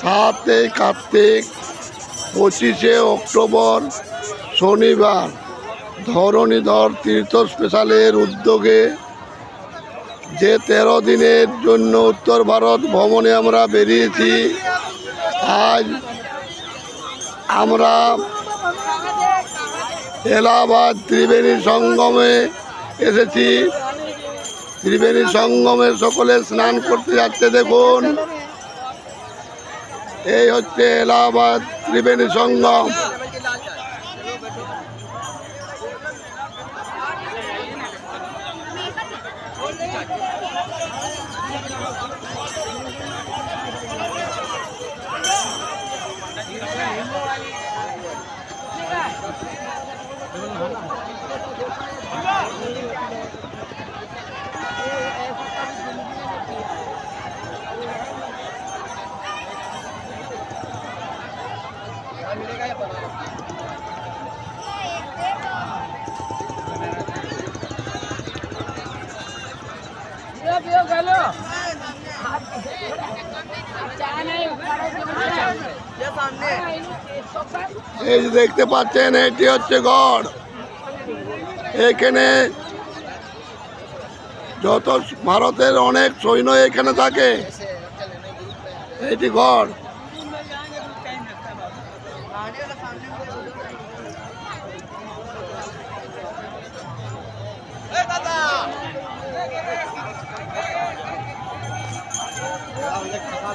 সাতই কার্তিক, পঁচিশে অক্টোবর শনিবার। ধরণীধর তীর্থ স্পেশালের উদ্যোগে যে তেরো দিনের জন্য উত্তর ভারত ভ্রমণে আমরা বেরিয়েছি, আজ আমরা এলাহাবাদ ত্রিবেণী সঙ্গমে এসেছি। ত্রিবেণী সঙ্গমে সকলে স্নান করতে যাচ্ছে দেখুন। এই হচ্ছে এলাহাবাদ ত্রিবেণী সঙ্গম। এই যে দেখতে পাচ্ছেন, এটি হচ্ছে গড়। এখানে যত ভারতের অনেক সৈন্য এখানে থাকে, এটি গড়। টাকা